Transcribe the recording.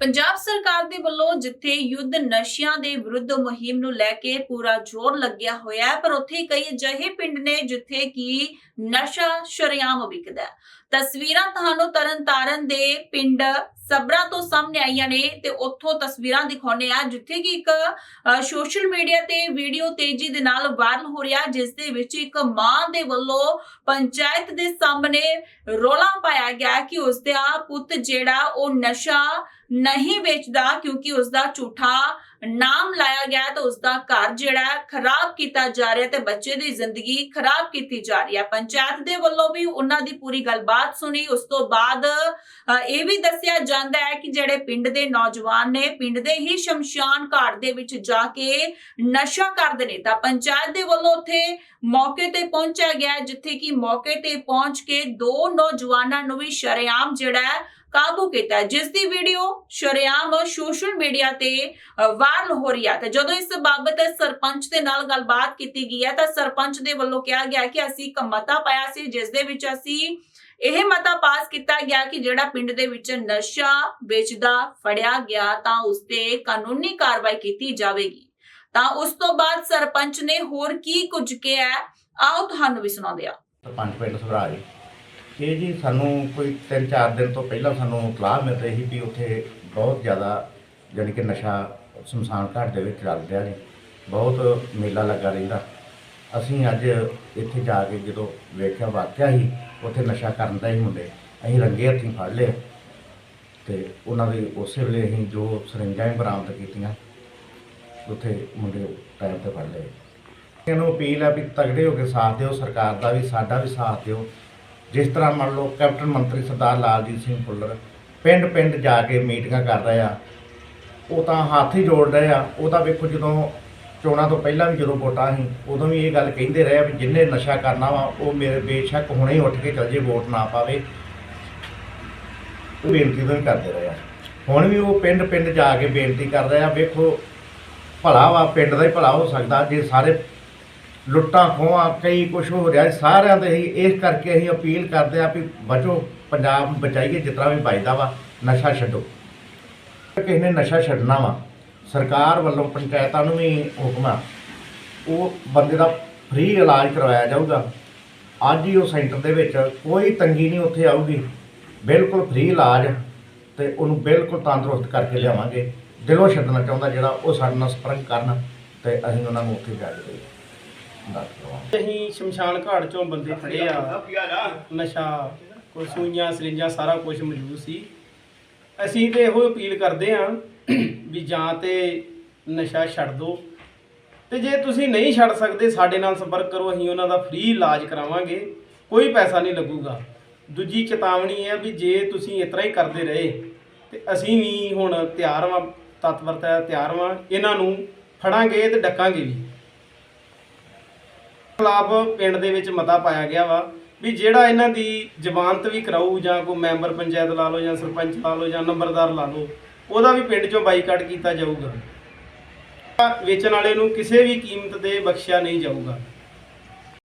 ਪੰਜਾਬ ਸਰਕਾਰ ਦੇ ਵੱਲੋਂ ਜਿੱਥੇ ਯੁੱਧ ਨਸ਼ਿਆਂ ਦੇ ਵਿਰੁੱਧ ਮੁਹਿੰਮ ਨੂੰ ਲੈ ਕੇ ਪੂਰਾ ਜ਼ੋਰ ਲੱਗਿਆ ਹੋਇਆ ਹੈ, ਪਰ ਉੱਥੇ ਕਈ ਅਜਿਹੇ ਪਿੰਡ ਨੇ ਜਿੱਥੇ ਕਿ ਨਸ਼ਾ ਸ਼ਰੇਆਮ ਵਿਕਦਾ ਤਸਵੀਰਾਂ ਤੁਹਾਨੂੰ ਤਰਨਤਾਰਨ ਦੇ ਪਿੰਡ ਸਬਰਾ ਤੋਂ ਸਾਹਮਣੇ ਆਈਆਂ ਨੇ ਤੇ ਉੱਥੋਂ ਤਸਵੀਰਾਂ ਦਿਖਾਉਣੇ ਆ ਜਿੱਥੇ ਕਿ ਇੱਕ ਸੋਸ਼ਲ ਮੀਡੀਆ ਤੇ ਵੀਡੀਓ ਤੇਜ਼ੀ ਦੇ ਨਾਲ ਵਾਇਰਲ ਹੋ ਰਿਹਾ, ਜਿਸ ਦੇ ਵਿੱਚ ਇੱਕ ਮਾਂ ਦੇ ਵੱਲੋਂ ਪੰਚਾਇਤ ਦੇ ਸਾਹਮਣੇ ਰੋਲਾ ਪਾਇਆ ਗਿਆ ਕਿ ਉਸ ਦਾ ਪੁੱਤ ਜਿਹੜਾ ਉਹ ਨਸ਼ਾ ਨਹੀਂ ਵੇਚਦਾ ਕਿਉਂਕਿ ਉਸ ਦਾ ਝੂਠਾ ਨਾਮ ਲਾਇਆ ਗਿਆ ਤਾਂ ਉਸ ਦਾ ਘਰ ਜਿਹੜਾ ਖਰਾਬ ਕੀਤਾ ਜਾ ਰਿਹਾ ਤੇ ਬੱਚੇ ਦੀ ਜ਼ਿੰਦਗੀ ਖਰਾਬ ਕੀਤੀ ਜਾ ਰਹੀ ਹੈ। ਪੰਚਾਇਤ ਦੇ ਵੱਲੋਂ ਵੀ ਉਹਨਾਂ ਦੀ ਪੂਰੀ ਗੱਲਬਾਤ ਸੁਣੀ। ਉਸ ਤੋਂ ਬਾਅਦ ਇਹ ਵੀ ਦੱਸਿਆ ਜਾਂਦਾ ਹੈ ਕਿ ਜਿਹੜੇ ਪਿੰਡ ਦੇ ਨੌਜਵਾਨ ਨੇ, ਪਿੰਡ ਦੇ ਹੀ ਸ਼ਮਸ਼ਾਨ ਘਾਟ ਦੇ ਵਿੱਚ ਜਾ ਕੇ ਨਸ਼ਾ ਕਰਦੇ ਨੇ। ਤਾਂ ਪੰਚਾਇਤ ਦੇ ਵੱਲੋਂ ਉੱਥੇ ਮੌਕੇ ਤੇ ਪਹੁੰਚਿਆ ਗਿਆ ਜਿੱਥੇ ਕਿ ਮੌਕੇ ਤੇ ਪਹੁੰਚ ਕੇ ਦੋ ਨੌਜਵਾਨਾਂ ਨੂੰ ਵੀ ਸ਼ਰੇਆਮ ਜਿਹੜਾ ਹੈ ਕਾਬੂ ਕੀਤਾ ਜਿਸ ਦੀ ਵੀਡੀਓ ਸ਼ਰੇਆਮ ਸੋਸ਼ਲ ਮੀਡੀਆ ਤੇ ਵਾਇਰਲ ਹੋ ਰਹੀ ਹੈ ਤੇ ਜਦੋਂ ਇਸ ਬਾਬਤ ਸਰਪੰਚ ਦੇ ਨਾਲ ਗੱਲਬਾਤ ਕੀਤੀ ਗਈ ਹੈ, ਤਾਂ ਸਰਪੰਚ ਦੇ ਵੱਲੋਂ ਕਿਹਾ ਗਿਆ ਕਿ ਅਸੀਂ ਇੱਕ ਮਤਾ ਪਾਇਆ ਸੀ ਜਿਸ ਦੇ ਵਿੱਚ ਅਸੀਂ ਇਹ ਮਤਾ ਪਾਸ ਕੀਤਾ ਗਿਆ ਕਿ ਜਿਹੜਾ ਪਿੰਡ ਦੇ ਵਿੱਚ ਨਸ਼ਾ ਵੇਚਦਾ, ਫੜਿਆ ਗਿਆ, ਤਾਂ ਉਸ ਤੇ ਕਾਨੂੰਨੀ ਕਾਰਵਾਈ ਕੀਤੀ ਜਾਵੇਗੀ। ਤਾਂ ਉਸ ਤੋਂ ਬਾਅਦ ਸਰਪੰਚ ਨੇ ਹੋਰ ਕੀ ਕੁਝ ਕਿਹਾ ਆਓ ਤੁਹਾਨੂੰ ਵੀ ਸੁਣਾਉਂਦੇ ਆ ਸਰਪੰਚ ਪਿੰਡ ਸਭਰਾਜ ਇਹ ਜੀ ਸਾਨੂੰ ਕੋਈ 3-4 ਦਿਨ ਤੋਂ ਪਹਿਲਾਂ ਸਾਨੂੰ ਇਤਲਾਹ ਮਿਲ ਰਹੀ ਸੀ ਵੀ ਉੱਥੇ ਬਹੁਤ ਜ਼ਿਆਦਾ ਜਾਣੀ ਕਿ ਨਸ਼ਾ ਸ਼ਮਸ਼ਾਨ ਘਾਟ ਦੇ ਵਿੱਚ ਚੱਲ ਰਿਹਾ ਜੀ। ਬਹੁਤ ਮੇਲਾ ਲੱਗਾ ਰਹਿੰਦਾ। ਅਸੀਂ ਅੱਜ ਇੱਥੇ ਜਾ ਕੇ ਜਦੋਂ ਵੇਖਿਆ, ਵਾਕਿਆ ਹੀ ਉੱਥੇ ਨਸ਼ਾ ਕਰਨ ਦਾ ਹੀ ਮੁੰਡੇ ਅਸੀਂ ਰੰਗੇ ਹੱਥੀਂ ਫੜ ਲਏ ਤੇ ਉਹਨਾਂ ਦੇ ਉਸੇ ਵੇਲੇ ਅਸੀਂ ਜੋ ਸਰਿੰਜਾਂ ਹੀ ਬਰਾਮਦ ਕੀਤੀਆਂ, ਉੱਥੇ ਮੁੰਡੇ ਟਾਈਮ ਤੇ ਫੜ ਲਏ। ਇਹਨੂੰ ਅਪੀਲ ਹੈ ਵੀ ਤਗੜੇ ਹੋ ਕੇ ਸਾਥ ਦਿਓ, ਸਰਕਾਰ ਦਾ ਵੀ, ਸਾਡਾ ਵੀ ਸਾਥ ਦਿਓ। ਜਿਸ ਤਰ੍ਹਾਂ ਮੰਨ ਲਓ ਕੈਪਟਨ ਮੰਤਰੀ ਸਰਦਾਰ ਲਾਲਜੀਤ ਸਿੰਘ ਭੁੱਲਰ ਪਿੰਡ ਪਿੰਡ ਜਾ ਕੇ ਮੀਟਿੰਗਾਂ ਕਰ ਰਹੇ ਆ, ਉਹ ਤਾਂ ਹੱਥ ਹੀ ਜੋੜ ਰਹੇ ਆ, ਉਹ ਤਾਂ ਵੇਖੋ ਜਦੋਂ ਚੋਣਾਂ ਤੋਂ ਪਹਿਲਾਂ ਵੀ ਜਦੋਂ ਵੋਟਾਂ ਸੀ, ਉਦੋਂ ਵੀ ਇਹ ਗੱਲ ਕਹਿੰਦੇ ਰਹੇ ਆ ਵੀ ਜਿੰਨੇ ਨਸ਼ਾ ਕਰਨਾ ਵਾ, ਉਹ ਮੇਰੇ ਬੇਸ਼ੱਕ ਹੁਣੇ ਹੀ ਉੱਠ ਕੇ ਚੱਲ ਜੇ ਵੋਟ ਨਾ ਪਾਵੇ। ਉਹ ਬੇਨਤੀ ਤੋਂ ਵੀ ਕਰਦੇ ਰਹੇ ਆ। ਹੁਣ ਵੀ ਉਹ ਪਿੰਡ ਪਿੰਡ ਜਾ ਕੇ ਬੇਨਤੀ ਕਰ ਰਹੇ ਆ, ਵੇਖੋ ਭਲਾ ਵਾ, ਪਿੰਡ ਦਾ ਹੀ ਭਲਾ ਹੋ ਸਕਦਾ, ਜੇ ਸਾਰੇ ਲੁੱਟਾਂ ਖੋਹਾਂ, ਕਈ ਕੁਝ ਹੋ ਰਿਹਾ ਸਾਰਿਆਂ ਦੇ ਹੀ ਇਸ ਕਰਕੇ ਅਸੀਂ ਅਪੀਲ ਕਰਦੇ ਆ ਵੀ ਬਚੋ, ਪੰਜਾਬ ਨੂੰ ਬਚਾਈਏ, ਜਿਤਨਾ ਵੀ ਬਚਦਾ ਵਾ, ਨਸ਼ਾ ਛੱਡੋ। ਕਿਸੇ ਨੇ ਨਸ਼ਾ ਛੱਡਣਾ ਵਾ, ਸਰਕਾਰ ਵੱਲੋਂ ਪੰਚਾਇਤਾਂ ਨੂੰ ਵੀ ਹੁਕਮ ਆ, ਉਹ ਬੰਦੇ ਦਾ ਫ੍ਰੀ ਇਲਾਜ ਕਰਵਾਇਆ ਜਾਊਗਾ। ਅੱਜ ਹੀ ਉਹ ਸੈਂਟਰ ਦੇ ਵਿੱਚ ਕੋਈ ਤੰਗੀ ਨਹੀਂ ਉੱਥੇ ਆਊਗੀ। ਬਿਲਕੁਲ ਫ੍ਰੀ ਇਲਾਜ ਤੇ ਉਹਨੂੰ ਬਿਲਕੁਲ ਤੰਦਰੁਸਤ ਕਰਕੇ ਲਿਆਵਾਂਗੇ। ਦਿਲੋਂ ਛੱਡਣਾ ਚਾਹੁੰਦਾ ਜਿਹੜਾ ਉਹ ਸਾਡੇ ਨਾਲ ਸਪਰੰਗ ਕਰਨ ਤੇ ਅਸੀਂ ਉਹਨਾਂ ਨੂੰ ਉੱਥੇ ਜਾ ਕੇ ਅਸੀਂ ਸ਼ਮਸ਼ਾਨ ਘਾਟ ਚੋਂ ਬੰਦੇ ਫੜੇ ਆ। ਨਸ਼ਾ, ਕੋਈ ਸੂਈਆਂ, ਸਰਿੰਜਾਂ, ਸਾਰਾ ਕੁਝ ਮੌਜੂਦ ਸੀ। ਅਸੀਂ ਤੇ ਇਹੋ ਅਪੀਲ ਕਰਦੇ ਆ ਵੀ ਜਾਂ ਤੇ ਨਸ਼ਾ ਛੱਡ ਦਿਓ ਤੇ ਜੇ ਤੁਸੀਂ ਨਹੀਂ ਛੱਡ ਸਕਦੇ, ਸਾਡੇ ਨਾਲ ਸੰਪਰਕ ਕਰੋ, ਅਸੀਂ ਉਹਨਾਂ ਦਾ ਫ੍ਰੀ ਇਲਾਜ ਕਰਾਵਾਂਗੇ। ਕੋਈ ਪੈਸਾ ਨਹੀਂ ਲੱਗੂਗਾ। ਦੂਜੀ ਚੇਤਾਵਨੀ ਹੈ ਵੀ ਜੇ ਤੁਸੀਂ ਇਸ ਤਰ੍ਹਾਂ ਹੀ ਕਰਦੇ ਰਹੇ, ਤੇ ਅਸੀਂ ਵੀ ਹੁਣ ਤਿਆਰ ਵਾਂ, ਤਤਪਰਤਾ ਤਿਆਰ ਵਾਂ। ਇਹਨਾਂ ਨੂੰ ਫੜਾਂਗੇ ਤੇ ਡੱਕਾਂਗੇ ਵੀ। ਖਿਲਾਫ ਪਿੰਡ ਦੇ ਵਿੱਚ ਮਤਾ ਪਾਇਆ ਗਿਆ ਵਾ ਵੀ ਜਿਹੜਾ ਇਹਨਾਂ ਦੀ ਜ਼ਮਾਨਤ ਵੀ ਕਰਾਊ ਜਾਂ ਕੋਈ ਮੈਂਬਰ ਪੰਚਾਇਤ ਲਾ ਲਓ ਜਾਂ ਸਰਪੰਚ ਲਾ ਲਓ ਜਾਂ ਨੰਬਰਦਾਰ ਲਾ ਲਓ, ਉਹਦਾ ਵੀ ਪਿੰਡ ਚੋਂ ਬਾਈਕਾਟ ਕੀਤਾ ਜਾਊਗਾ। ਵੇਚਣ ਵਾਲੇ ਨੂੰ ਕਿਸੇ ਵੀ ਕੀਮਤ ਤੇ ਬਖਸ਼ਿਆ ਨਹੀਂ ਜਾਊਗਾ।